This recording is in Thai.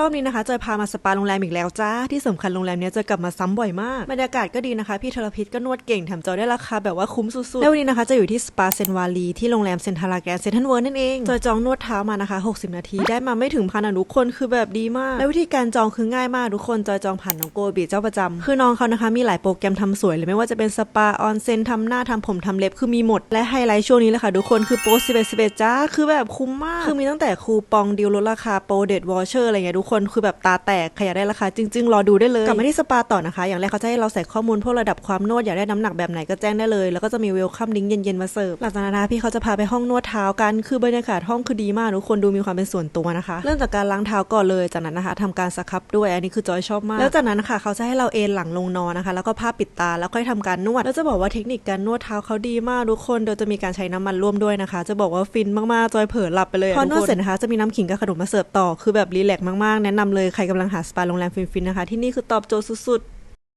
รอบนี้นะคะจอยพามาสปาโรงแรมอีกแล้วจ้า ที่สำคัญโรงแรมนี้จะกลับมาซ้ำบ่อยมาก บรรยากาศก็ดีนะคะ พี่ธรพิษก็นวดเก่งแถมจอยได้ราคาแบบว่าคุ้มสุดๆแล้ววันนี้นะคะจะอยู่ที่สปาเซนวาลีที่โรงแรมเซนทาราแกนเซนทันเวิร์นั่นเองจอยจองนวดเท้ามานะคะ 60 นาทีได้มาไม่ถึงพันอะทุกคนคือแบบดีมาก และวิธีการจองคือง่ายมากทุกคนจอยจองผ่านน้องโกบีเจ้าประจำคือน้องเขานะคะมีหลายโปรแกรมทำสวยเลยไม่ว่าจะเป็นสปาออนเซนทำหน้าทำผมทำเล็บคือมีหมดและไฮไลท์ช่วงนี้เลยค่ะทุกคนคือโปร11 11จ้าคือแบบคุ้มมากคือมีตั้งแต่คูปองดีลลดราคาโปรเดดวอเชอร์อะไรเงี้ยทุกคนคือแบบตาแตกใครอยากได้ราคาจริง ๆ รอดูได้เลยกลับมาที่สปาต่อนะคะ อย่างแรกเขาจะให้เราใส่ข้อมูลพวกระดับความนวดอยากได้น้ำหนักแบบไหนก็แจ้งได้เลย แล้วก็จะมีเวลคัมลิงก์เย็นๆมาเสิร์ฟหลังจากนั้นนะคะพี่เขาจะพาไปห้องนวดเท้ากันคือบรรยากาศห้องคือดีมากทุกคนดูมีความเป็นส่วนตัวนะคะ เริ่มจากการล้างเท้าก่อนเลยจากนั้นนะคะทำการสครับด้วยอันนี้คือจอยชอบมากแล้วจากนั้นนะคะเขาจะให้เราเอนหลังลงนอนนะคะ แล้วก็ผ้าปิดตาแล้วค่อยทำการนวดแล้วจะบอกว่าเทคนิคการนวดเท้าเขาดีมากทุกคนโดยจะมีการใช้น้ำมันร่วมด้วยนะคะ จะบอกว่าฟินมากๆจอยเผลอหลับไปเลยอะพอนวดเสร็จนะคะจะมีน้ำขิงกับขนมมาเสิร์ฟต่อคือแบบรีแลกซ์มากๆแนะนำเลยใครกำลังหาสปาโรงแรมฟินๆนะคะ ที่นี่คือตอบโจทย์สุดๆ